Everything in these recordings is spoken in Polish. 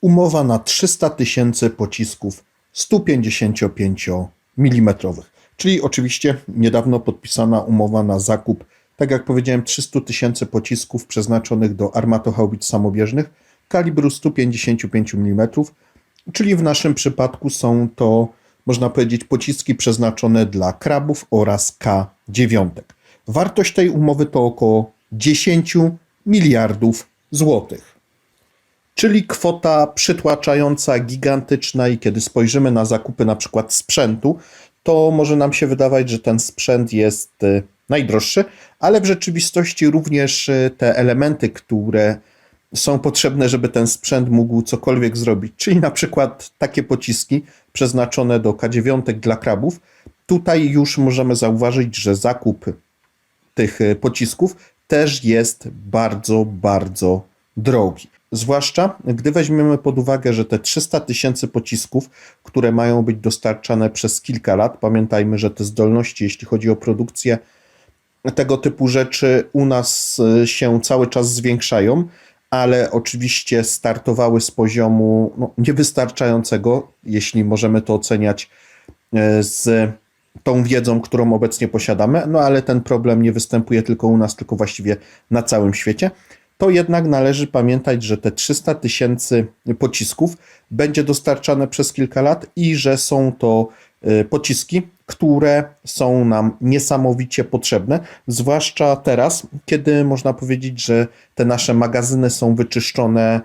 umowa na 300 tysięcy pocisków 155 mm. Czyli oczywiście niedawno podpisana umowa na zakup, tak jak powiedziałem, 300 tysięcy pocisków przeznaczonych do armatohaubic samobieżnych kalibru 155 mm, czyli w naszym przypadku są to, można powiedzieć, pociski przeznaczone dla krabów oraz K9. Wartość tej umowy to około 10 miliardów złotych. Czyli kwota przytłaczająca, gigantyczna i kiedy spojrzymy na zakupy na przykład sprzętu, to może nam się wydawać, że ten sprzęt jest y, najdroższy, ale w rzeczywistości również y, te elementy, które są potrzebne, żeby ten sprzęt mógł cokolwiek zrobić, czyli na przykład takie pociski przeznaczone do K9 dla krabów. Tutaj już możemy zauważyć, że zakup tych y, pocisków też jest bardzo, bardzo drogi. Zwłaszcza gdy weźmiemy pod uwagę, że te 300 tysięcy pocisków, które mają być dostarczane przez kilka lat, pamiętajmy, że te zdolności, jeśli chodzi o produkcję tego typu rzeczy, u nas y, się cały czas zwiększają, ale oczywiście startowały z poziomu no, niewystarczającego, jeśli możemy to oceniać y, z tą wiedzą, którą obecnie posiadamy, no ale ten problem nie występuje tylko u nas, tylko właściwie na całym świecie to jednak należy pamiętać, że te 300 tysięcy pocisków będzie dostarczane przez kilka lat i że są to y, pociski, które są nam niesamowicie potrzebne, zwłaszcza teraz, kiedy można powiedzieć, że te nasze magazyny są wyczyszczone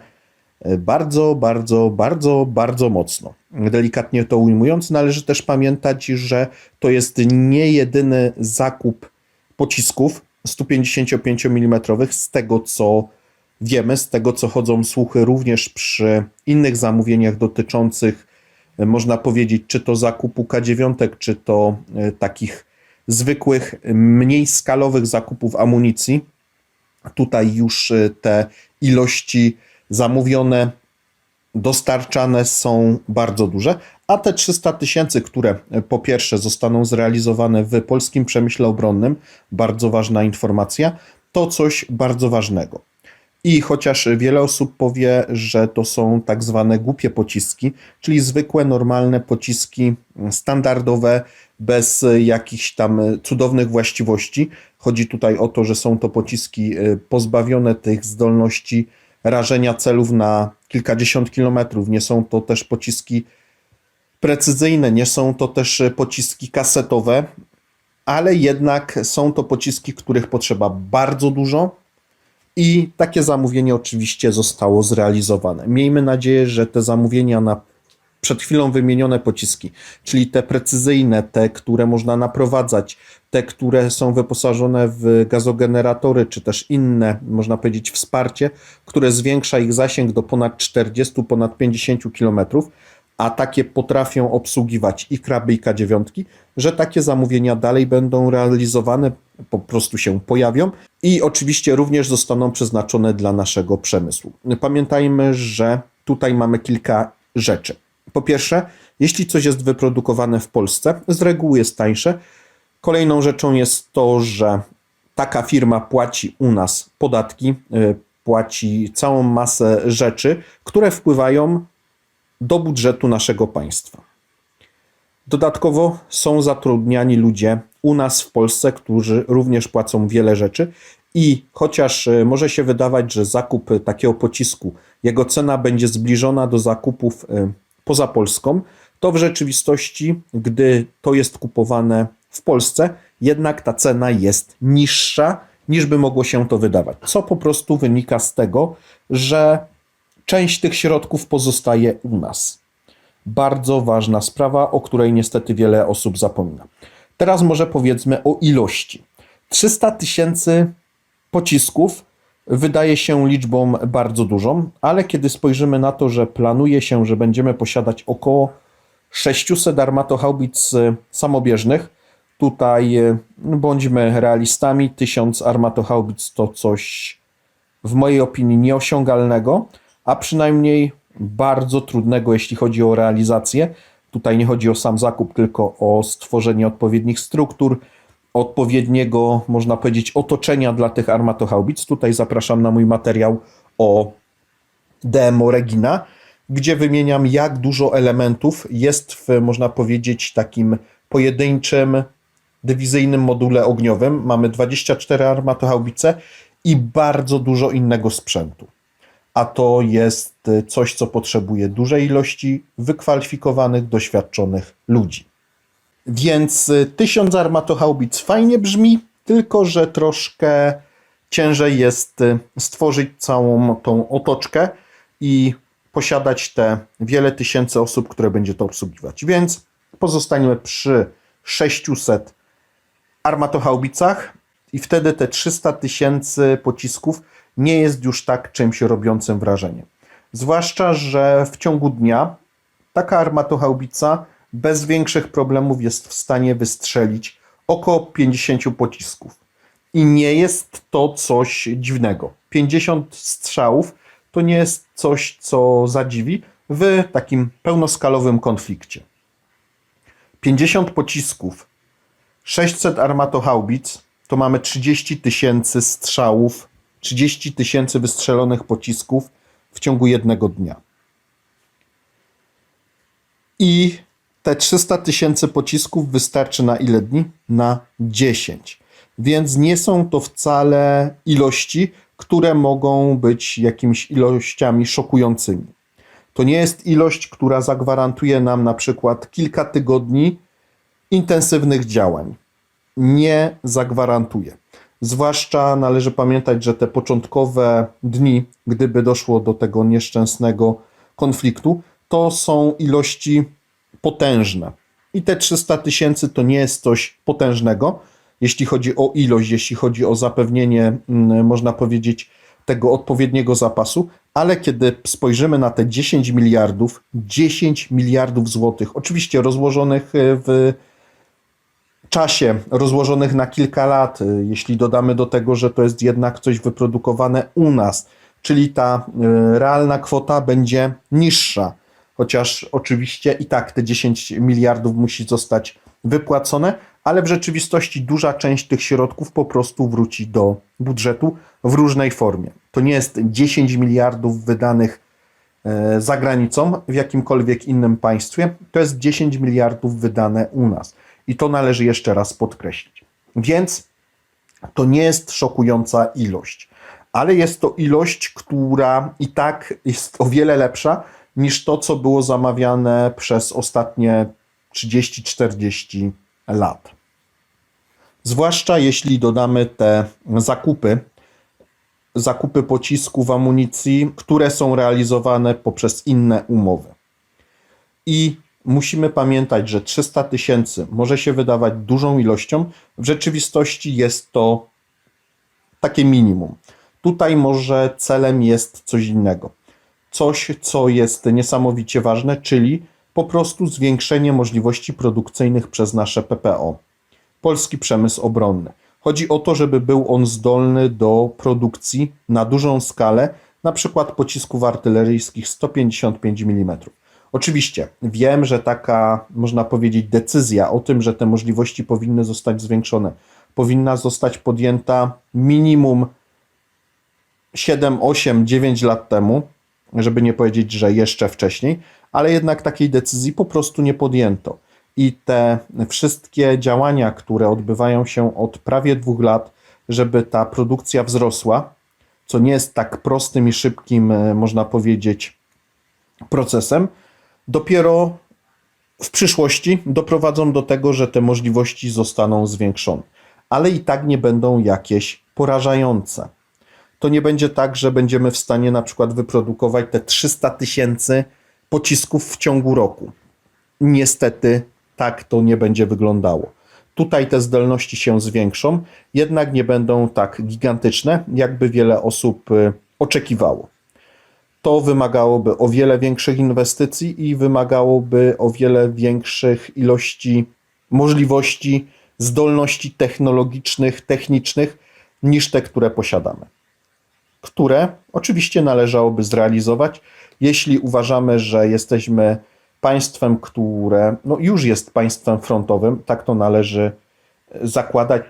y, bardzo, bardzo, bardzo, bardzo mocno. Delikatnie to ujmując, należy też pamiętać, że to jest nie jedyny zakup pocisków, 155 mm, z tego co wiemy, z tego co chodzą słuchy również przy innych zamówieniach dotyczących, e, można powiedzieć, czy to zakupu K9, czy to e, takich zwykłych, mniej skalowych zakupów amunicji. Tutaj już e, te ilości zamówione, dostarczane są bardzo duże, a te 300 tysięcy, które po pierwsze zostaną zrealizowane w polskim przemyśle obronnym, bardzo ważna informacja, to coś bardzo ważnego. I chociaż wiele osób powie, że to są tak zwane głupie pociski, czyli zwykłe, normalne pociski standardowe, bez jakichś tam cudownych właściwości, chodzi tutaj o to, że są to pociski pozbawione tych zdolności rażenia celów na kilkadziesiąt kilometrów. Nie są to też pociski precyzyjne, nie są to też pociski kasetowe, ale jednak są to pociski, których potrzeba bardzo dużo i takie zamówienie oczywiście zostało zrealizowane. Miejmy nadzieję, że te zamówienia na przed chwilą wymienione pociski, czyli te precyzyjne, te, które można naprowadzać, te, które są wyposażone w gazogeneratory, czy też inne, można powiedzieć, wsparcie, które zwiększa ich zasięg do ponad 40, ponad 50 kilometrów, a takie potrafią obsługiwać i kraby, i K9, że takie zamówienia dalej będą realizowane, po prostu się pojawią i oczywiście również zostaną przeznaczone dla naszego przemysłu. Pamiętajmy, że tutaj mamy kilka rzeczy. Po pierwsze, jeśli coś jest wyprodukowane w Polsce, z reguły jest tańsze. Kolejną rzeczą jest to, że taka firma płaci u nas podatki, y, płaci całą masę rzeczy, które wpływają do budżetu naszego państwa. Dodatkowo są zatrudniani ludzie u nas w Polsce, którzy również płacą wiele rzeczy. I chociaż e, może się wydawać, że zakup takiego pocisku, jego cena będzie zbliżona do zakupów e, poza Polską, to w rzeczywistości, gdy to jest kupowane w Polsce, jednak ta cena jest niższa niż by mogło się to wydawać. Co po prostu wynika z tego, że część tych środków pozostaje u nas. Bardzo ważna sprawa, o której niestety wiele osób zapomina. Teraz może powiedzmy o ilości. 300 tysięcy pocisków wydaje się liczbą bardzo dużą, ale kiedy spojrzymy na to, że planuje się, że będziemy posiadać około 600 armatohaubic samobieżnych, tutaj bądźmy realistami, 1000 armatohaubic to coś w mojej opinii nieosiągalnego, a przynajmniej bardzo trudnego, jeśli chodzi o realizację. Tutaj nie chodzi o sam zakup, tylko o stworzenie odpowiednich struktur, odpowiedniego, można powiedzieć, otoczenia dla tych armatohaubic. Tutaj zapraszam na mój materiał o demo Regina, gdzie wymieniam, jak dużo elementów jest w, można powiedzieć, takim pojedynczym dywizyjnym module ogniowym. Mamy 24 armatohaubice i bardzo dużo innego sprzętu. A to jest coś, co potrzebuje dużej ilości wykwalifikowanych, doświadczonych ludzi. Więc y, 1000 armatohaubic fajnie brzmi, tylko że troszkę ciężej jest y, stworzyć całą tą otoczkę i posiadać te wiele tysięcy osób, które będzie to obsługiwać. Więc pozostaniemy przy 600 armatohaubicach i wtedy te 300 tysięcy pocisków nie jest już tak czymś robiącym wrażenie. Zwłaszcza, że w ciągu dnia taka armatohaubica bez większych problemów jest w stanie wystrzelić około 50 pocisków. I nie jest to coś dziwnego. 50 strzałów to nie jest coś, co zadziwi w takim pełnoskalowym konflikcie. 50 pocisków, 600 armatohaubic to mamy 30 tysięcy strzałów, 30 tysięcy wystrzelonych pocisków w ciągu jednego dnia. I te 300 tysięcy pocisków wystarczy na ile dni? Na 10. Więc nie są to wcale ilości, które mogą być jakimiś ilościami szokującymi. To nie jest ilość, która zagwarantuje nam na przykład kilka tygodni intensywnych działań. Nie zagwarantuje. Zwłaszcza należy pamiętać, że te początkowe dni, gdyby doszło do tego nieszczęsnego konfliktu, to są ilości potężne. I te 300 tysięcy to nie jest coś potężnego, jeśli chodzi o ilość, jeśli chodzi o zapewnienie, mm, można powiedzieć, tego odpowiedniego zapasu, ale kiedy spojrzymy na te 10 miliardów, 10 miliardów złotych, oczywiście rozłożonych e, w czasie, rozłożonych na kilka lat, e, jeśli dodamy do tego, że to jest jednak coś wyprodukowane u nas, czyli ta e, realna kwota będzie niższa chociaż oczywiście i tak te 10 miliardów musi zostać wypłacone, ale w rzeczywistości duża część tych środków po prostu wróci do budżetu w różnej formie. To nie jest 10 miliardów wydanych e, za granicą w jakimkolwiek innym państwie, to jest 10 miliardów wydane u nas. I to należy jeszcze raz podkreślić. Więc to nie jest szokująca ilość, ale jest to ilość, która i tak jest o wiele lepsza niż to, co było zamawiane przez ostatnie 30-40 lat. Zwłaszcza jeśli dodamy te zakupy, zakupy pocisków, amunicji, które są realizowane poprzez inne umowy. I musimy pamiętać, że 300 tysięcy może się wydawać dużą ilością, w rzeczywistości jest to takie minimum. Tutaj może celem jest coś innego coś, co jest niesamowicie ważne, czyli po prostu zwiększenie możliwości produkcyjnych przez nasze PPO, polski przemysł obronny. Chodzi o to, żeby był on zdolny do produkcji na dużą skalę, na przykład pocisków artyleryjskich 155 mm. Oczywiście wiem, że taka, można powiedzieć, decyzja o tym, że te możliwości powinny zostać zwiększone, powinna zostać podjęta minimum 7, 8, 9 lat temu, żeby nie powiedzieć, że jeszcze wcześniej, ale jednak takiej decyzji po prostu nie podjęto. I te wszystkie działania, które odbywają się od prawie dwóch lat, żeby ta produkcja wzrosła, co nie jest tak prostym i szybkim, e, można powiedzieć, procesem, dopiero w przyszłości doprowadzą do tego, że te możliwości zostaną zwiększone. Ale i tak nie będą jakieś porażające to nie będzie tak, że będziemy w stanie na przykład wyprodukować te 300 tysięcy pocisków w ciągu roku. Niestety tak to nie będzie wyglądało. Tutaj te zdolności się zwiększą, jednak nie będą tak gigantyczne, jakby wiele osób y, oczekiwało. To wymagałoby o wiele większych inwestycji i wymagałoby o wiele większych ilości możliwości, zdolności technologicznych, technicznych niż te, które posiadamy. Które oczywiście należałoby zrealizować, jeśli uważamy, że jesteśmy państwem, które no już jest państwem frontowym, tak to należy zakładać,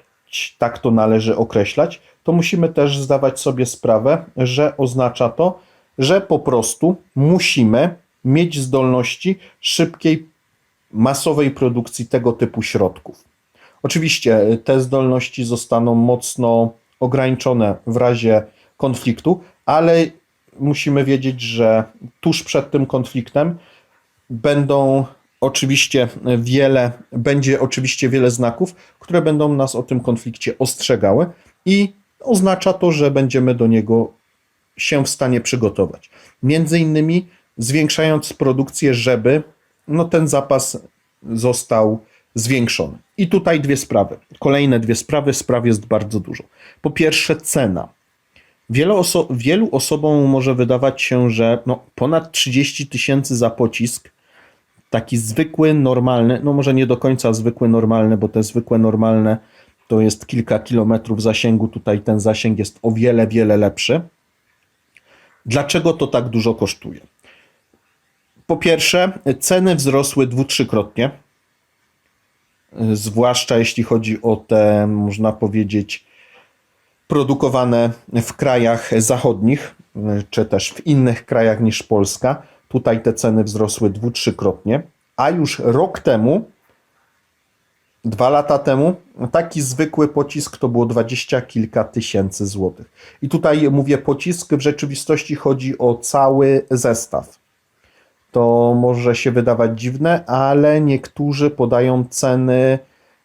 tak to należy określać, to musimy też zdawać sobie sprawę, że oznacza to, że po prostu musimy mieć zdolności szybkiej, masowej produkcji tego typu środków. Oczywiście y, te zdolności zostaną mocno ograniczone w razie konfliktu, ale musimy wiedzieć, że tuż przed tym konfliktem będą oczywiście wiele, będzie oczywiście wiele znaków, które będą nas o tym konflikcie ostrzegały i oznacza to, że będziemy do niego się w stanie przygotować. Między innymi zwiększając produkcję, żeby no, ten zapas został zwiększony. I tutaj dwie sprawy. Kolejne dwie sprawy. Spraw jest bardzo dużo. Po pierwsze, cena. Oso- wielu osobom może wydawać się, że no, ponad 30 tysięcy za pocisk, taki zwykły, normalny, no może nie do końca zwykły, normalny, bo te zwykłe, normalne to jest kilka kilometrów zasięgu. Tutaj ten zasięg jest o wiele, wiele lepszy. Dlaczego to tak dużo kosztuje? Po pierwsze, ceny wzrosły dwu-trzykrotnie, zwłaszcza jeśli chodzi o te, można powiedzieć, produkowane w krajach zachodnich, czy też w innych krajach niż Polska. Tutaj te ceny wzrosły dwu-trzykrotnie, a już rok temu, dwa lata temu, taki zwykły pocisk to było dwadzieścia kilka tysięcy złotych. I tutaj mówię pocisk, w rzeczywistości chodzi o cały zestaw. To może się wydawać dziwne, ale niektórzy podają ceny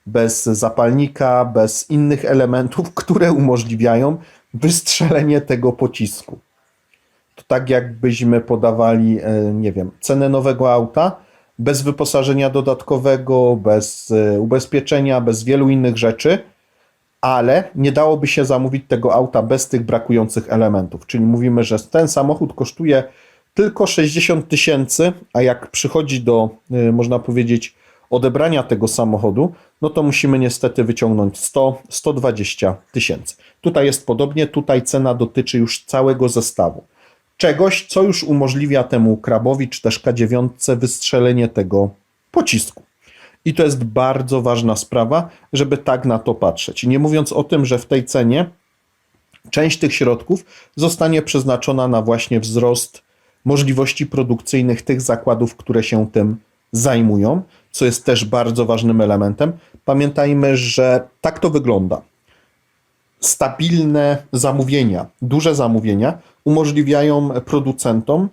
bez zapalnika, bez innych elementów, które umożliwiają wystrzelenie tego pocisku. To tak jakbyśmy podawali, e, nie wiem, cenę nowego auta bez wyposażenia dodatkowego, bez e, ubezpieczenia, bez wielu innych rzeczy, ale nie dałoby się zamówić tego auta bez tych brakujących elementów. Czyli mówimy, że ten samochód kosztuje tylko 60 tysięcy, a jak przychodzi do, e, można powiedzieć, odebrania tego samochodu, no to musimy niestety wyciągnąć 100-120 tysięcy. Tutaj jest podobnie, tutaj cena dotyczy już całego zestawu. Czegoś, co już umożliwia temu krabowi czy też K9 wystrzelenie tego pocisku. I to jest bardzo ważna sprawa, żeby tak na to patrzeć. Nie mówiąc o tym, że w tej cenie część tych środków zostanie przeznaczona na właśnie wzrost możliwości produkcyjnych tych zakładów, które się tym zajmują, co jest też bardzo ważnym elementem. Pamiętajmy, że tak to wygląda. Stabilne zamówienia, duże zamówienia umożliwiają producentom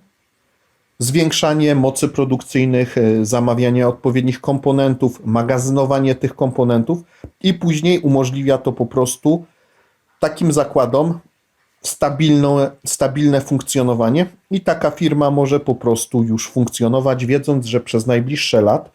zwiększanie mocy produkcyjnych, y, zamawianie odpowiednich komponentów, magazynowanie tych komponentów i później umożliwia to po prostu takim zakładom stabilne, stabilne funkcjonowanie i taka firma może po prostu już funkcjonować, wiedząc, że przez najbliższe lat,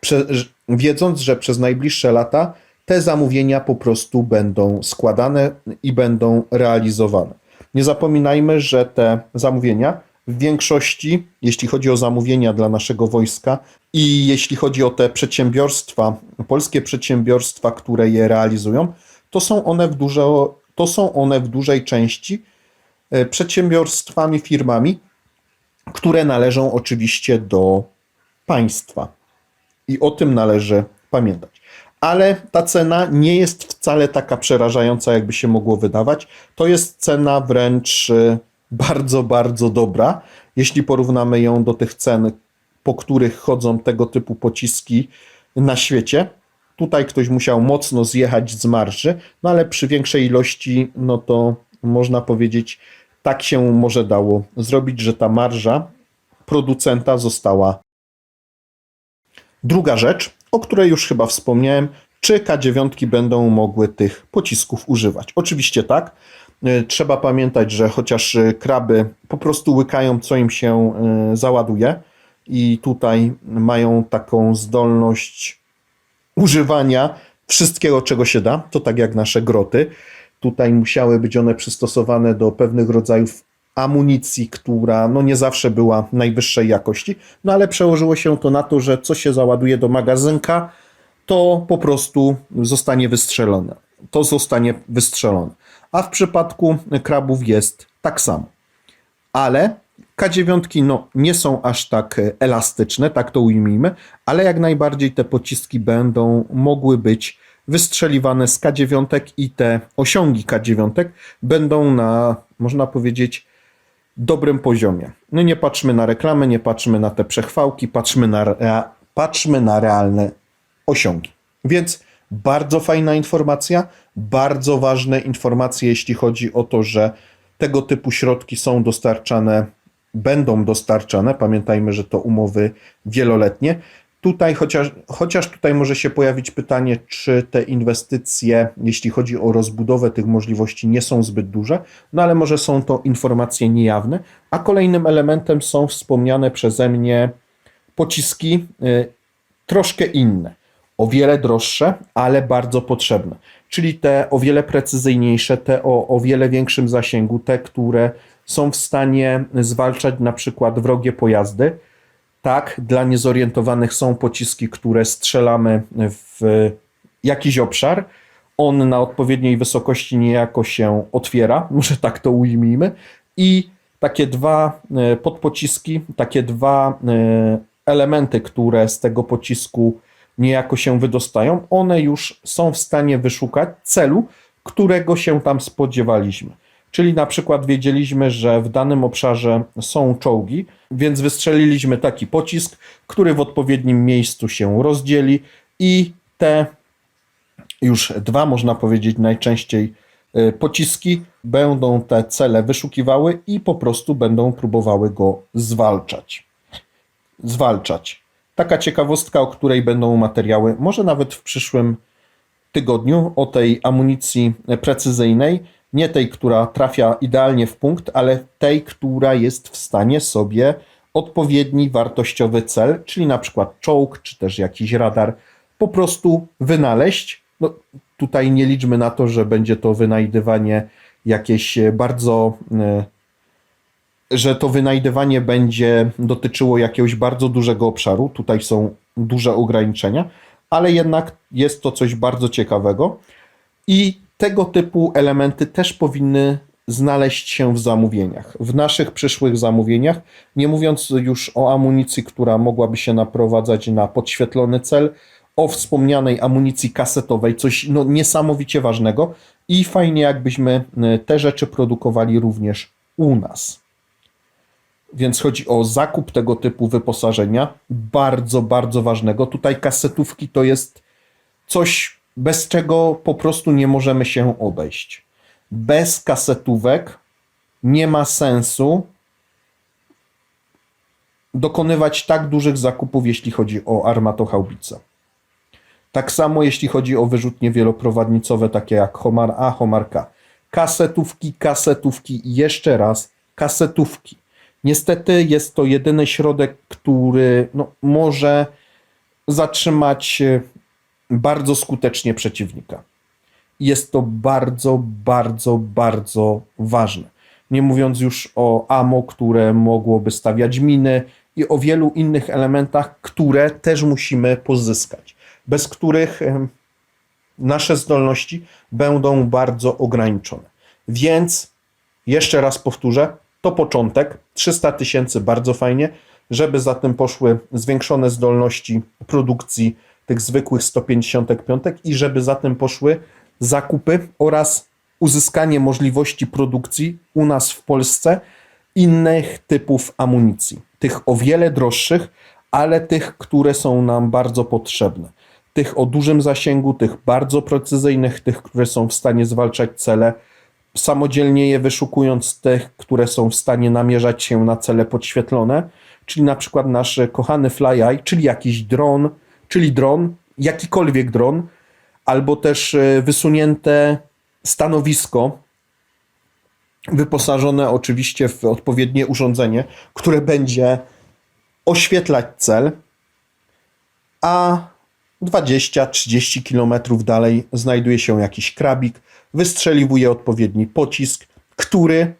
prze, wiedząc, że przez najbliższe lata te zamówienia po prostu będą składane i będą realizowane. Nie zapominajmy, że te zamówienia w większości, jeśli chodzi o zamówienia dla naszego wojska i jeśli chodzi o te przedsiębiorstwa, polskie przedsiębiorstwa, które je realizują, to są one w dużo, to są one w dużej części e, przedsiębiorstwami, firmami, które należą oczywiście do państwa. I o tym należy pamiętać. Ale ta cena nie jest wcale taka przerażająca, jakby się mogło wydawać. To jest cena wręcz e, bardzo, bardzo dobra, jeśli porównamy ją do tych cen, po których chodzą tego typu pociski na świecie. Tutaj ktoś musiał mocno zjechać z marży, no ale przy większej ilości, no to można powiedzieć, tak się może dało zrobić, że ta marża producenta została. Druga rzecz, o której już chyba wspomniałem, czy K9 będą mogły tych pocisków używać? Oczywiście tak. E, Trzeba pamiętać, że chociaż e, kraby po prostu łykają, co im się e, załaduje, i tutaj mają taką zdolność używania wszystkiego, czego się da, to tak jak nasze groty. Tutaj musiały być one przystosowane do pewnych rodzajów amunicji, która no nie zawsze była najwyższej jakości, no ale przełożyło się to na to, że co się załaduje do magazynka, to po prostu zostanie wystrzelone. To zostanie wystrzelone. A w przypadku krabów jest tak samo. Ale K9 no, nie są aż tak elastyczne, tak to ujmijmy, ale jak najbardziej te pociski będą mogły być wystrzeliwane z K9 i te osiągi K9 będą na, można powiedzieć, dobrym poziomie. No nie patrzmy na reklamy, nie patrzmy na te przechwałki, patrzmy na, patrzmy na realne osiągi. Więc bardzo fajna informacja, bardzo ważne informacje, jeśli chodzi o to, że tego typu środki są dostarczane, będą dostarczane. Pamiętajmy, że to umowy wieloletnie. Tutaj, chociaż, chociaż tutaj może się pojawić pytanie, czy te inwestycje, jeśli chodzi o rozbudowę tych możliwości, nie są zbyt duże, no ale może są to informacje niejawne. A kolejnym elementem są wspomniane przeze mnie pociski y, troszkę inne, o wiele droższe, ale bardzo potrzebne. Czyli te o wiele precyzyjniejsze, te o, o wiele większym zasięgu, te, które są w stanie zwalczać na przykład wrogie pojazdy. Tak, dla niezorientowanych są pociski, które strzelamy w jakiś obszar. On na odpowiedniej wysokości niejako się otwiera, może tak to ujmijmy. I takie dwa e, podpociski, takie dwa e, elementy, które z tego pocisku niejako się wydostają, one już są w stanie wyszukać celu, którego się tam spodziewaliśmy. Czyli na przykład wiedzieliśmy, że w danym obszarze są czołgi, więc wystrzeliliśmy taki pocisk, który w odpowiednim miejscu się rozdzieli i te już dwa, można powiedzieć, najczęściej y, pociski będą te cele wyszukiwały i po prostu będą próbowały go zwalczać. Zwalczać. Taka ciekawostka, o której będą materiały, może nawet w przyszłym tygodniu, o tej amunicji precyzyjnej. Nie tej, która trafia idealnie w punkt, ale tej, która jest w stanie sobie odpowiedni wartościowy cel, czyli na przykład czołg, czy też jakiś radar, po prostu wynaleźć. No, tutaj nie liczmy na to, że będzie to wynajdywanie jakieś bardzo e, że to wynajdywanie będzie dotyczyło jakiegoś bardzo dużego obszaru. Tutaj są duże ograniczenia, ale jednak jest to coś bardzo ciekawego i tego typu elementy też powinny znaleźć się w zamówieniach, w naszych przyszłych zamówieniach, nie mówiąc już o amunicji, która mogłaby się naprowadzać na podświetlony cel, o wspomnianej amunicji kasetowej, coś no, niesamowicie ważnego i fajnie jakbyśmy e, te rzeczy produkowali również u nas. Więc chodzi o zakup tego typu wyposażenia, bardzo, bardzo ważnego. Tutaj kasetówki to jest coś, bez czego po prostu nie możemy się obejść. Bez kasetówek nie ma sensu dokonywać tak dużych zakupów, jeśli chodzi o armatochaubice. Tak samo jeśli chodzi o wyrzutnie wieloprowadnicowe, takie jak Homar A, Homar K. Kasetówki, kasetówki i jeszcze raz kasetówki. Niestety jest to jedyny środek, który no, może zatrzymać e, bardzo skutecznie przeciwnika. Jest to bardzo, bardzo, bardzo ważne. Nie mówiąc już o AMO, które mogłoby stawiać miny i o wielu innych elementach, które też musimy pozyskać, bez których nasze zdolności będą bardzo ograniczone. Więc jeszcze raz powtórzę, to początek, 300 tysięcy, bardzo fajnie, żeby za tym poszły zwiększone zdolności produkcji tych zwykłych 155 i żeby za tym poszły zakupy oraz uzyskanie możliwości produkcji u nas w Polsce innych typów amunicji. Tych o wiele droższych, ale tych, które są nam bardzo potrzebne. Tych o dużym zasięgu, tych bardzo precyzyjnych, tych, które są w stanie zwalczać cele samodzielnie je wyszukując tych, które są w stanie namierzać się na cele podświetlone, czyli na przykład nasz kochany FlyEye, czyli jakiś dron, czyli dron, jakikolwiek dron, albo też e, wysunięte stanowisko, wyposażone oczywiście w odpowiednie urządzenie, które będzie oświetlać cel, a 20-30 km dalej znajduje się jakiś krabik, wystrzeliwuje odpowiedni pocisk, który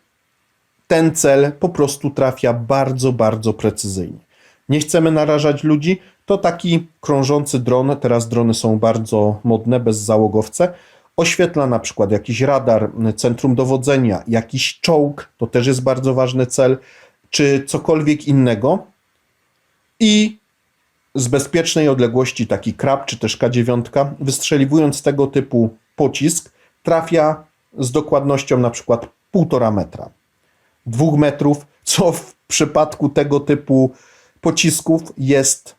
ten cel po prostu trafia bardzo, bardzo precyzyjnie. Nie chcemy narażać ludzi, to taki krążący dron, teraz drony są bardzo modne, bez załogowce, oświetla na przykład jakiś radar, centrum dowodzenia, jakiś czołg, to też jest bardzo ważny cel, czy cokolwiek innego. I z bezpiecznej odległości taki krab czy też K9, wystrzeliwując tego typu pocisk, trafia z dokładnością na przykład 1,5 metra. 2 metrów, co w przypadku tego typu pocisków jest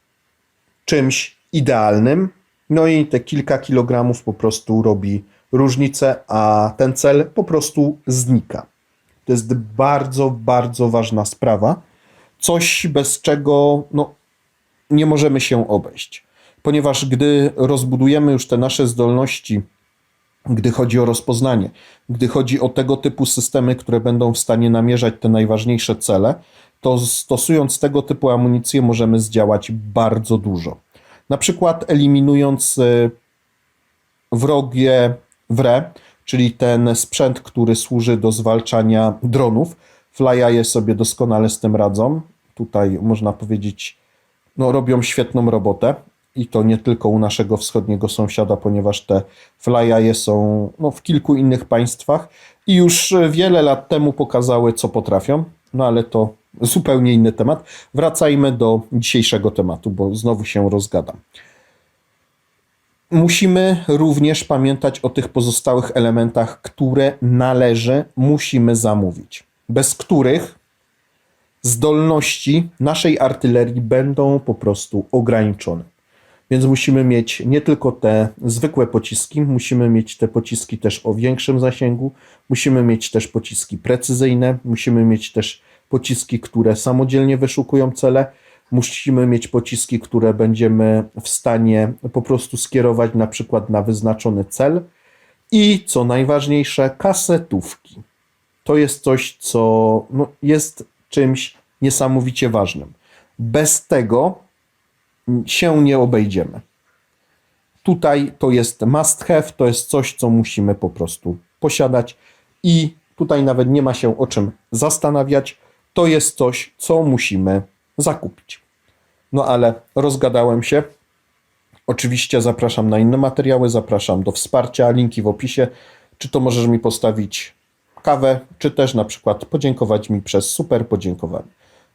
czymś idealnym. No i te kilka kilogramów po prostu robi różnicę, a ten cel po prostu znika. To jest bardzo, bardzo ważna sprawa. Coś, bez czego no, nie możemy się obejść. Ponieważ gdy rozbudujemy już te nasze zdolności, gdy chodzi o rozpoznanie, gdy chodzi o tego typu systemy, które będą w stanie namierzać te najważniejsze cele, to stosując tego typu amunicję możemy zdziałać bardzo dużo. Na przykład eliminując y, wrogie wre, czyli ten sprzęt, który służy do zwalczania dronów. Flyaje sobie doskonale z tym radzą. Tutaj można powiedzieć, no, robią świetną robotę. I to nie tylko u naszego wschodniego sąsiada, ponieważ te flyaje są no, w kilku innych państwach i już wiele lat temu pokazały, co potrafią. No ale to zupełnie inny temat. Wracajmy do dzisiejszego tematu, bo znowu się rozgadam. Musimy również pamiętać o tych pozostałych elementach, które należy, musimy zamówić, bez których zdolności naszej artylerii będą po prostu ograniczone. Więc musimy mieć nie tylko te zwykłe pociski, musimy mieć te pociski też o większym zasięgu, musimy mieć też pociski precyzyjne, musimy mieć też pociski, które samodzielnie wyszukują cele, musimy mieć pociski, które będziemy w stanie po prostu skierować na przykład na wyznaczony cel i co najważniejsze, kasetówki. To jest coś, co no, jest czymś niesamowicie ważnym. Bez tego się nie obejdziemy. Tutaj to jest must have, to jest coś, co musimy po prostu posiadać i tutaj nawet nie ma się o czym zastanawiać. To jest coś, co musimy zakupić. No ale rozgadałem się. Oczywiście zapraszam na inne materiały, zapraszam do wsparcia, linki w opisie. Czy to możesz mi postawić kawę, czy też na przykład podziękować mi przez super podziękowanie.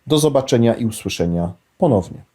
Do zobaczenia i usłyszenia ponownie.